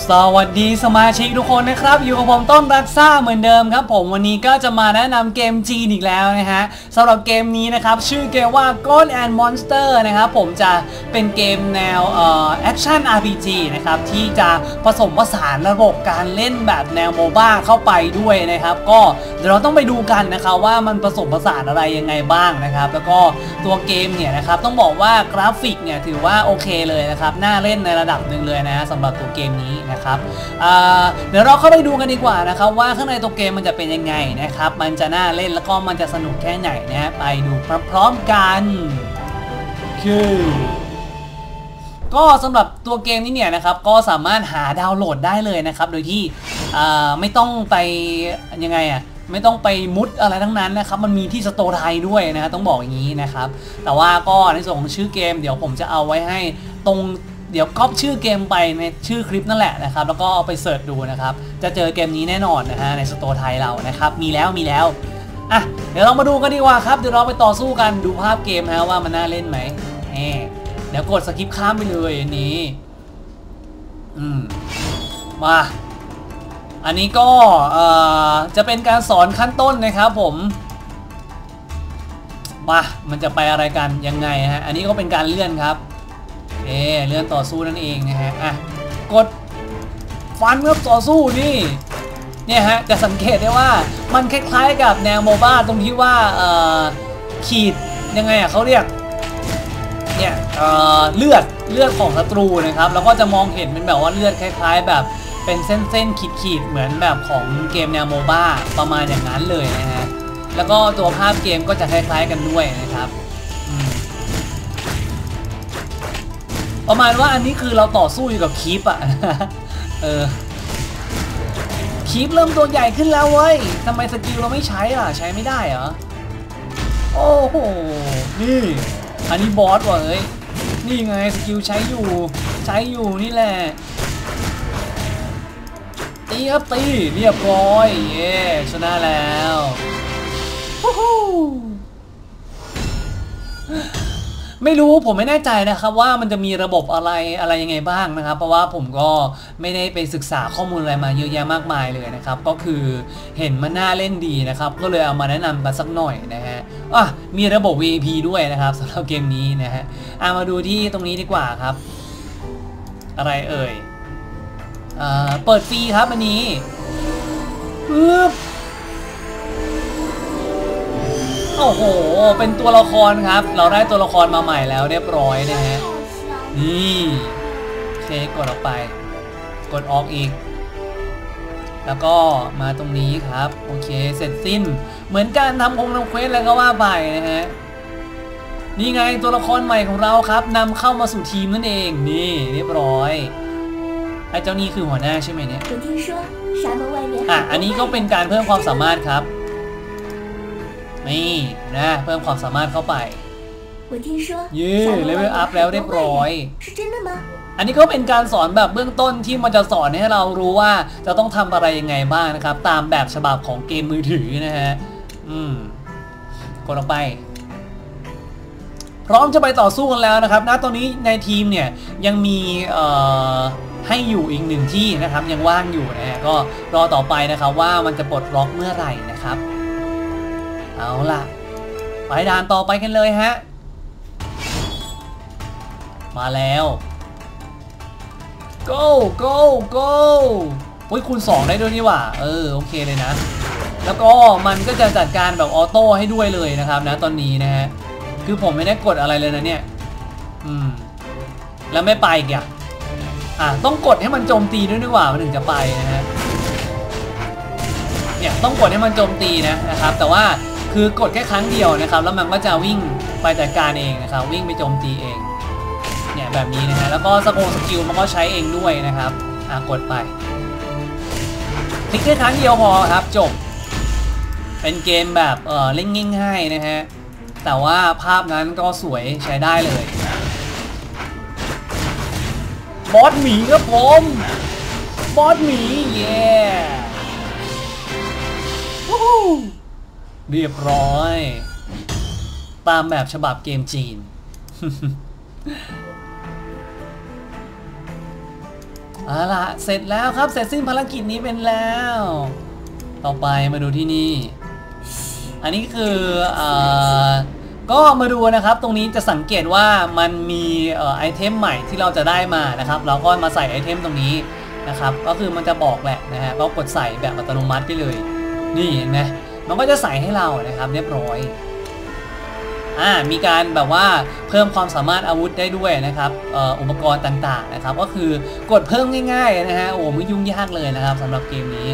สวัสดีสมาชิกทุกคนนะครับ อยู่กับผมต้นรักซ่าเหมือนเดิมครับ ผมวันนี้ก็จะมาแนะนำเกมจีนอีกแล้วนะฮะสำหรับเกมนี้นะครับ ชื่อเกมว่า Ghost and Monster นะครับ ผมจะเป็นเกมแนวแอคชั่น RPG นะครับ ที่จะผสมผสานระบบการเล่นแบบแนวโมบ้าเข้าไปด้วยนะครับ ก็เดี๋ยวเราต้องไปดูกันนะครับว่ามันผสมผสานอะไรยังไงบ้างนะครับ แล้วก็ตัวเกมเนี่ยนะครับต้องบอกว่ากราฟิกเนี่ยถือว่าโอเคเลยนะครับน่าเล่นในระดับหนึ่งเลยนะฮะสำหรับตัวเกมนี้นะครับเดี๋ยวเราเข้าไปดูกันดีกว่านะครับว่าข้างในตัวเกมมันจะเป็นยังไงนะครับ มันจะน่าเล่นแล้วก็มันจะสนุกแค่ไหนนะฮะไปดูพร้อมๆกันคือก็สำหรับตัวเกมนี้เนี่ยนะครับก็สามารถหาดาวน์โหลดได้เลยนะครับ โดยที่ไม่ต้องไปยังไงอะไม่ต้องไปมุดอะไรทั้งนั้นนะครับ มันมีที่สโตร์ไทยด้วยนะต้องบอกอย่างนี้นะครับ แต่ว่าก็ในส่วนของชื่อเกม เดี๋ยวผมจะเอาไว้ให้ตรง เดี๋ยวก๊อปชื่อเกมไปในชื่อคลิปนั่นแหละนะครับ แล้วก็เอาไปเสิร์ชดูนะครับ จะเจอเกมนี้แน่นอนนะฮะในสโตร์ไทยเรานะครับ มีแล้วมีแล้วอะเดี๋ยวเรามาดูกันดีกว่าครับ เดี๋ยวเราไปต่อสู้กันดูภาพเกมนะว่ามันน่าเล่นไหมแหมเดี๋ยวกดสกิปข้ามไปเลยอันนี้ อืม มา อันนี้ก็เอ่อจะเป็นการสอนขั้นต้นนะครับผมมามันจะไปอะไรกันยังไงฮะ อันนี้ก็เป็นการเลื่อนครับ เอเลื่อนต่อสู้นั่นเองนะฮะอะกดฟันครับต่อสู้นี่เนี่ยฮะจะสังเกตได้ว่ามันคล้ายๆกับแนวโมบ้าตรงที่ว่าเอ่อขีดยังไงอะเขาเรียกเนี่ยเอ่อเลือดเลือดของศัตรูนะครับแล้วก็จะมองเห็นเป็นแบบว่าเลือดคล้าย ๆ แบบเป็นเส้นๆขีดๆเหมือนแบบของเกมแนวโมบ้าประมาณอย่างนั้นเลยนะฮะแล้วก็ตัวภาพเกมก็จะคล้าย ๆกันด้วยนะครับ ประมาณว่าอันนี้คือเราต่อสู้อยู่กับคีปอะเออคีปเริ่มตัวใหญ่ขึ้นแล้วเว้ยทำไมสกิลเราไม่ใช้ล่ะ ใช้ไม่ได้เหรอ โอ้โห นี่ อันนี้บอสว่ะเอ้ย นี่ไงสกิลใช้อยู่ ใช้อยู่นี่แหละ ตีครับตี เรียบร้อย เย้ชนะแล้ว ฮู้ฮู้ ไม่รู้ผมไม่แน่ใจนะครับว่ามันจะมีระบบอะไรอะไรยังไงบ้างนะครับ เพราะว่าผมก็ไม่ได้ไปศึกษาข้อมูลอะไรมาเยอะแยะมากมายเลยนะครับ ก็คือเห็นมันน่าเล่นดีนะครับ ก็เลยเอามาแนะนำกันสักหน่อยนะฮะอะมีระบบ VIP ด้วยนะครับสำหรับเกมนี้นะฮะเอะมาดูที่ตรงนี้ดีกว่าครับ อะไรเอ่ยอ่าเปิดฟรีครับอันนี้ปึ๊บ โอ้โห เป็นตัวละครครับ เราได้ตัวละครมาใหม่แล้วเรียบร้อยนะฮะ นี่เช็กดออกไป กดออกอีก แล้วก็มาตรงนี้ครับ โอเค เสร็จสิ้น เหมือนการทำองค์ทำเควสแล้วก็ว่าไปนะฮะ นี่ไงตัวละครใหม่ของเราครับนำเข้ามาสู่ทีมนั่นเอง นี่เรียบร้อย ไอ้เจ้านี่คือหัวหน้าใช่ไหมเนี่ยอะอันนี้ก็เป็นการเพิ่มความสามารถครับ นี่นะเพิ่มความสามารถเข้าไปเย่เลเวลอัพแล้วเรียบร้อย อันนี้ก็เป็นการสอนแบบเบื้องต้นที่มันจะสอนให้เรารู้ว่าจะต้องทำอะไรยังไงบ้างนะครับ ตามแบบฉบับของเกมมือถือนะฮะ อืม กดออกไปพร้อมจะไปต่อสู้กันแล้วนะครับ ณ ตอนนี้ในทีมเนี่ยยังมีให้อยู่อีกหนึ่งที่นะครับ ยังว่างอยู่นะฮะ ก็รอต่อไปนะครับว่ามันจะปลดล็อกเมื่อไหร่นะครับ เอาล่ะ ไปด่านต่อไปกันเลยฮะ มาแล้ว go go go โอ้ยคูณ 2 ได้ด้วยนี่หว่า เออ โอเคเลยนะ แล้วก็มันก็จะจัดการแบบออโต้ให้ด้วยเลยนะครับนะตอนนี้นะฮะ คือผมไม่ได้กดอะไรเลยนะเนี่ย อืม แล้วไม่ไปอีกอะอะ ต้องกดให้มันโจมตีด้วยนี่หว่า มันถึงจะไปนะฮะ เนี่ย ต้องกดให้มันโจมตีนะนะครับ แต่ว่า คือกดแค่ครั้งเดียวนะครับ แล้วมันก็จะวิ่งไปจัดการเองนะครับ วิ่งไปโจมตีเอง เนี่ยแบบนี้นะฮะ แล้วก็สโกสกิลมันก็ใช้เองด้วยนะครับ อะกดไป คลิกแค่ครั้งเดียวพอครับจบ เป็นเกมแบบเออเล่นง่ายๆนะฮะ แต่ว่าภาพนั้นก็สวยใช้ได้เลย บอสหมีครับผม บอสหมี เย้วู้ฮู้ เรียบร้อย ตามแบบฉบับเกมจีน เอาละเสร็จแล้วครับ เสร็จสิ้นภารกิจนี้เป็นแล้ว ต่อไปมาดูที่นี่ อันนี้คืออ่าก็มาดูนะครับ ตรงนี้จะสังเกตว่ามันมีไอเทมใหม่ที่เราจะได้มานะครับ เราก็มาใส่ไอเทมตรงนี้นะครับ ก็คือมันจะบอกแหละนะฮะ ก็กดใส่แบบอัตโนมัติไปเลย นี่เห็นไหม มันก็จะใส่ให้เรานะครับเรียบร้อยอ่ามีการแบบว่าเพิ่มความสามารถอาวุธได้ด้วยนะครับอ่ออุปกรณ์ต่างๆนะครับ ก็คือกดเพิ่มง่ายๆนะฮะโอ้ไม่ยุ่งยากเลยนะครับสำหรับเกมนี้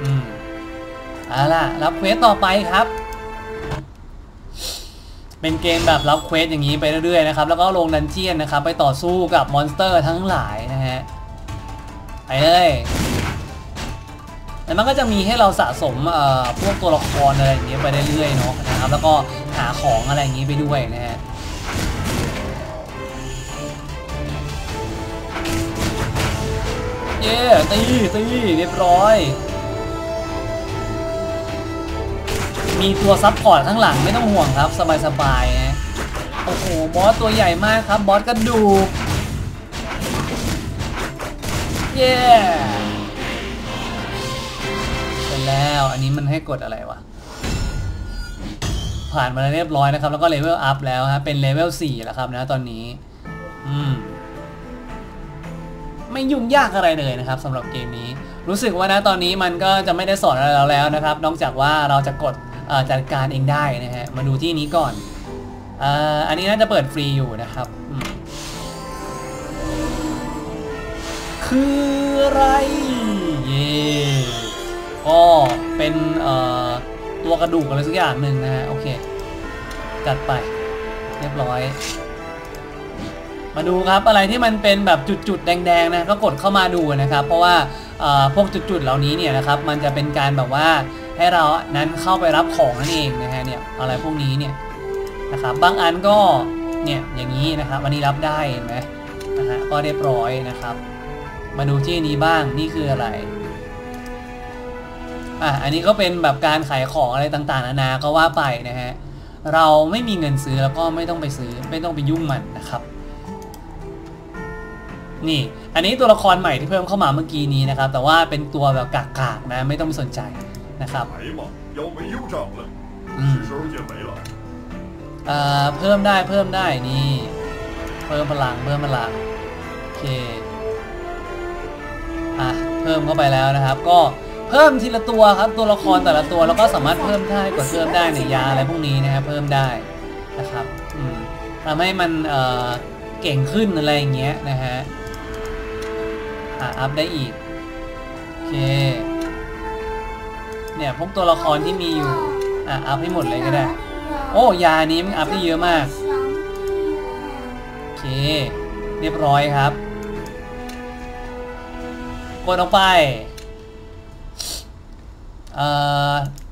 อืมเอาล่ะรับเควสต่อไปครับ เป็นเกมแบบรับเควสอย่างนี้ไปเรื่อยๆนะครับ แล้วก็ลงดันเจียนนะครับ ไปต่อสู้กับมอนสเตอร์ทั้งหลายนะฮะไปเลย แล้วมันก็จะมีให้เราสะสมเอ่อพวกตัวละครอะไรอย่างเงี้ยไปเรื่อยๆเนาะนะครับแล้วก็หาของอะไรอย่างงี้ไปด้วยนะฮะเย้ตีตีเรียบร้อย มีตัวซับพอร์ตข้างหลังไม่ต้องห่วงครับ สบายๆนะโอ้โหบอสตัวใหญ่มากครับบอสกระดูกเย้ อันนี้มันให้กดอะไรวะ ผ่านมาแล้วเรียบร้อยนะครับ แล้วก็เลเวลอัพแล้วฮะ เป็นเลเวล4แล้วครับนะตอนนี้ อืม ไม่ยุ่งยากอะไรเลยนะครับสำหรับเกมนี้ รู้สึกว่านะตอนนี้มันก็จะไม่ได้สอนอะไรเราแล้วนะครับ นอกจากว่าเราจะกดจัดการเองได้นะฮะ มาดูที่นี้ก่อนอันนี้น่าจะเปิดฟรีอยู่นะครับ คืออะไร เป็นตัวกระดูกอะไรสักอย่างหนึ่งนะฮะโอเค จัดไปเรียบร้อย มาดูครับอะไรที่มันเป็นแบบจุดๆแดงๆนะก็กดเข้ามาดูนะครับ เพราะว่าพวกจุดๆเหล่านี้เนี่ยนะครับมันจะเป็นการแบบว่าให้เรานั้นเข้าไปรับของนั่นเองนะฮะเนี่ยอะไรพวกนี้เนี่ยนะครับบางอันก็เนี่ยอย่างนี้นะครับอันนี้รับได้เห็นไหมนะฮะก็เรียบร้อยนะครับ มาดูที่นี้บ้างนี่คืออะไร อะอันนี้ก็เป็นแบบการขายของอะไรต่างๆนานาก็ว่าไปนะฮะเราไม่มีเงินซื้อแล้วก็ไม่ต้องไปซื้อไม่ต้องไปยุ่งมันนะครับนี่ อันนี้ตัวละครใหม่ที่เพิ่มเข้ามาเมื่อกี้นี้นะครับ แต่ว่าเป็นตัวแบบกากๆนะ ไม่ต้องไปสนใจนะครับเอ่อเพิ่มได้เพิ่มได้นี่ เพิ่มพลังเพิ่มพลังโอเคอะเพิ่มเข้าไปแล้วนะครับ ก็ เพิ่มทีละตัวครับตัวละครแต่ละตัวแล้วก็สามารถเพิ่มได้กดเพิ่มได้ในยยาอะไรพวกนี้นะครับเพิ่มได้นะครับทำให้มันเเก่งขึ้นอะไรอย่างเงี้ยนะฮะอะอัพได้อีกโอเคเนี่ยพวกตัวละครที่มีอยู่อะอัพให้หมดเลยก็ได้ โอ้ยานี้มันอัพได้เยอะมากโอเค เรียบร้อยครับกดออกไป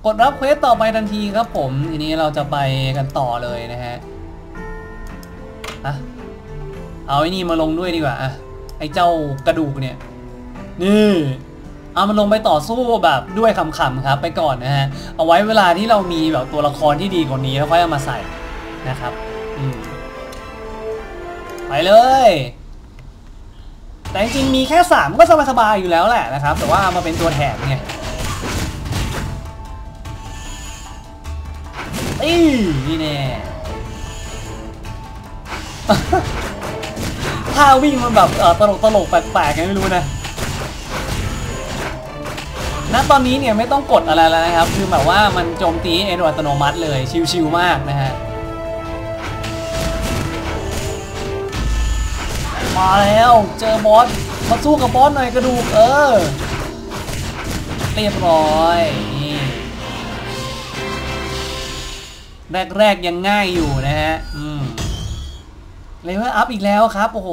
กดรับเควสต่อไปทันทีครับผม ทีนี้เราจะไปกันต่อเลยนะฮะอะเอาไอ้นี่มาลงด้วยดีกว่าอะไอ้เจ้ากระดูกเนี่ย นี่เอามันลงไปต่อสู้แบบด้วยคำๆครับ ไปก่อนนะฮะ เอาไว้เวลาที่เรามีแบบตัวละครที่ดีกว่านี้แล้วค่อยเอามาใส่นะครับอืมไปเลย แต่จริงๆมีแค่สามก็สบายๆอยู่แล้วแหละนะครับ แต่ว่าเอามาเป็นตัวแถมไง อีนี่แน่ท่าวิ่งมันแบบตลกตลกแปลกๆไงไม่รู้นะณตอนนี้เนี่ยไม่ต้องกดอะไรแล้วนะครับ คือแบบว่ามันโจมตีเอโดอัตโนมัติเลยชิวๆมากนะฮะมาแล้วเจอบอสมาสู้กับบอสหน่อยกระดูกเออ เรียบร้อย แรกๆยังง่ายอยู่นะฮะ อืมเลเวลอัพอีกแล้วครับ โอ้โห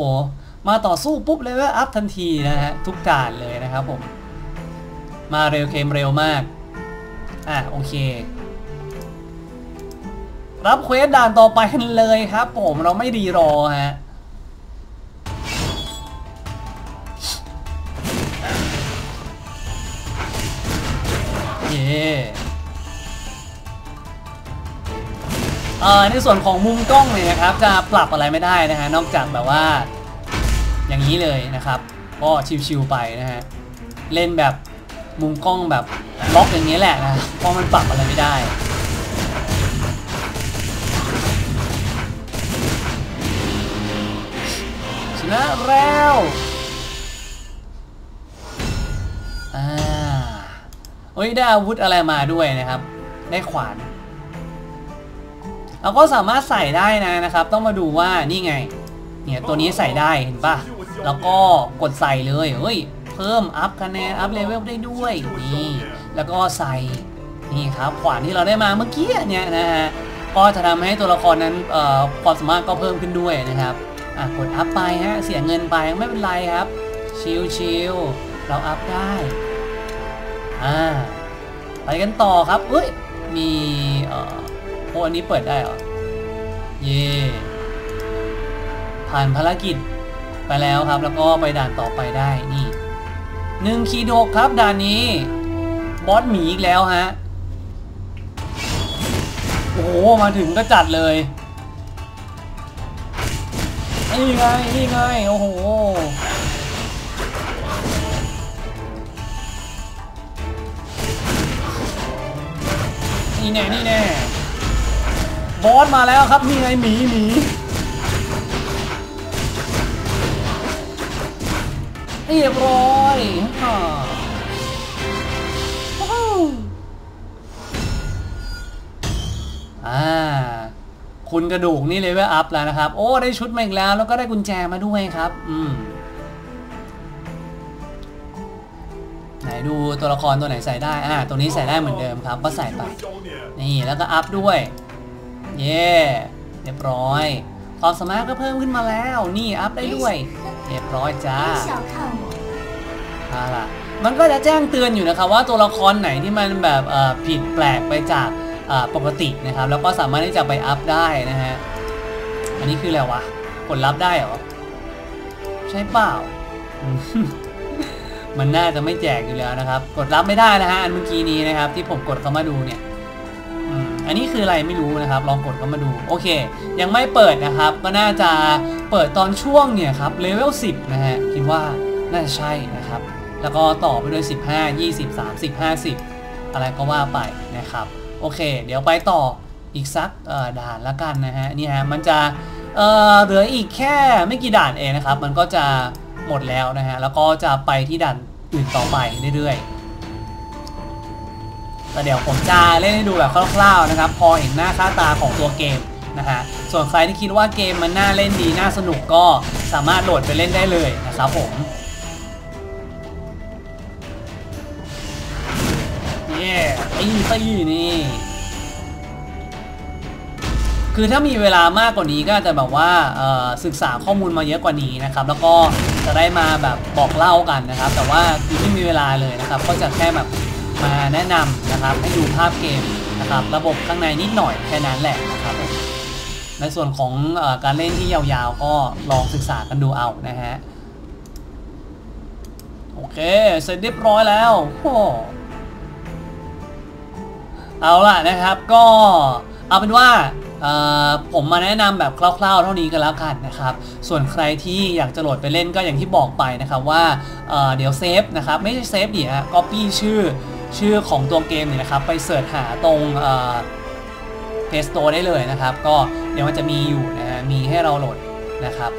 มาต่อสู้ปุ๊บเลเวลอัพทันทีนะฮะ ทุกด่านเลยนะครับผม มาเร็วเคมเร็วมาก อะโอเค รับเควสด่านต่อไปเลยครับผมเราไม่ดีรอฮะเย่ ในส่วนของมุมกล้องเนี่ยนะครับ จะปรับอะไรไม่ได้นะฮะนอกจากแบบว่า อย่างนี้เลยนะครับก็ชิวๆไปนะฮะเล่นแบบมุมกล้องแบบล็อกอย่างนี้แหละนะเพราะมันปรับอะไรไม่ได้ชนะแล้วอ่าโอ้ยได้อาวุธอะไรมาด้วยนะครับ ได้ขวาน เราก็สามารถใส่ได้นะนะครับ ต้องมาดูว่านี่ไง เนี่ยตัวนี้ใส่ได้เห็นปะแล้วก็กดใส่เลยเฮ้ยเพิ่มอัพคะแนนอัพเลเวลได้ด้วยนี่แล้วก็ใส่นี่ครับขวานที่เราได้มาเมื่อกี้เนี่ยนะฮะก็จะทำให้ตัวละครนั้นเอ่อความสามารถก็เพิ่มขึ้นด้วยนะครับอะกดอัพไปฮะเสียเงินไปไม่เป็นไรครับชิลชิลเราอัพได้อ่าไปกันต่อครับเอ้ยมีเอ่อ อ้อันนี้เปิดได้เหรอ เย่ผ่านภารกิจไปแล้วครับ แล้วก็ไปด่านต่อไปได้นี่หนึ่งขีดกครับด่านนี้ บอสหมีอีกแล้วฮะ โอ้โหมาถึงก็จัดเลยนี่ไงนี่ไงโอ้โหนี่แน่นี่แน่ บอสมาแล้วครับนี่ไงหมีหมีเรียบร้อยฮ่าว้อ่าคุณกระดูกนี่เลเวลอัพแล้วนะครับ โอ้ได้ชุดมาอีกแล้ว แล้วก็ได้กุญแจมาด้วยครับ อืมไหนดูตัวละครตัวไหนใส่ได้ อ่า ตัวนี้ใส่ได้เหมือนเดิมครับ ก็ใส่ไป。นี่แล้วก็อัพด้วย เย่เรียบร้อย ความสามารถก็เพิ่มขึ้นมาแล้ว นี่อัพได้ด้วย เรียบร้อยจ้าเอาล่ะมันก็จะแจ้งเตือนอยู่นะครับว่าตัวละครไหนที่มันแบบผิดแปลกไปจากปกตินะครับ แล้วก็สามารถที่จะไปอัพได้นะฮะ อันนี้คืออะไรวะผลลัพธ์ได้หรอ ใช่เปล่า มันน่าจะไม่แจกอยู่แล้วนะครับ กดรับไม่ได้นะฮะอันเมื่อกี้นี้นะครับ ที่ผมกดเข้ามาดูเนี่ย อันนี้คืออะไรไม่รู้นะครับ ลองกดเข้ามาดู โอเค ยังไม่เปิดนะครับ ก็น่าจะเปิดตอนช่วงเนี่ยครับเลเวล10 นะฮะ คิดว่าน่าจะใช่นะครับ แล้วก็ต่อไปด้วย 15 20 30 50 อะไรก็ว่าไปนะครับ โอเค เดี๋ยวไปต่ออีกสักด่านละกันนะฮะ นี่ฮะ มันจะเอ่อเหลืออีกแค่ไม่กี่ด่านเองนะครับ มันก็จะหมดแล้วนะฮะ แล้วก็จะไปที่ด่านอื่นต่อไปเรื่อยๆ แต่เดี๋ยวผมจะเล่นให้ดูแบบคร่าวๆนะครับ พอเห็นหน้าค่าตาของตัวเกมนะฮะ ส่วนใครที่คิดว่าเกมมันน่าเล่นดีน่าสนุกก็สามารถโหลดไปเล่นได้เลยนะครับผมเย้ตีตีนี่ คือถ้ามีเวลามากกว่านี้ก็จะแบบว่าศึกษาข้อมูลมาเยอะกว่านี้นะครับ แล้วก็จะได้มาแบบบอกเล่ากันนะครับ แต่ว่าคือไม่มีเวลาเลยนะครับ ก็จะแค่แบบ มาแนะนำนะครับ ให้ดูภาพเกมนะครับ ระบบข้างในนิดหน่อยแค่นั้นแหละนะครับในส่วนของอการเล่นที่ยาวๆ ก็ลองศึกษากันดูเอานะฮะ โอเค เสร็จเรียบร้อยแล้วโอ้เอาล่ะนะครับก็เอาเป็นว่าผมมาแนะนำแบบคร่าวๆ เท่านี้กันแล้วกันนะครับ ส่วนใครที่อยากจะโหลดไปเล่นก็อย่างที่บอกไปนะครับว่าเเดี๋ยวเซฟนะครับ ไม่ใช่เซฟดิฮะก๊อปปี้ชื่อ ชื่อของตัวเกมเนี่ยนะครับ ไปเสิร์ชหาตรงเอ่อ Play Store ได้เลยนะครับ ก็เดี๋ยวมันจะมีอยู่นะฮะมีให้เราโหลดนะครับ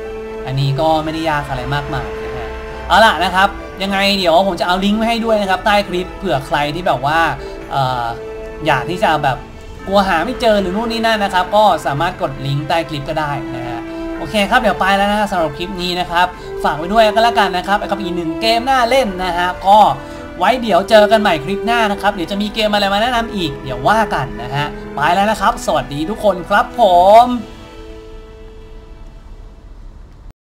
อันนี้ก็ไม่ได้ยากอะไรมากมายนะฮะเอาล่ะนะครับยังไงเดี๋ยวผมจะเอาลิงก์ไว้ให้ด้วยนะครับ ใต้คลิปเผื่อใครที่แบบว่าเอ่ออยากที่จะแบบกลัวหาไม่เจอหรือนู่นนี่นั่นนะครับ ก็สามารถกดลิงก์ใต้คลิปก็ได้นะฮะโอเคครับเดี๋ยวไปแล้วนะสำหรับคลิปนี้นะครับ ฝากไว้ด้วยก็แล้วกันนะครับกับอีกหนึ่งเกมน่าเล่นนะฮะก็ ไว้เดี๋ยวเจอกันใหม่คลิปหน้านะครับ เดี๋ยวจะมีเกมอะไรมาแนะนำอีก เดี๋ยวว่ากันนะฮะ ไปแล้วนะครับ สวัสดีทุกคนครับผม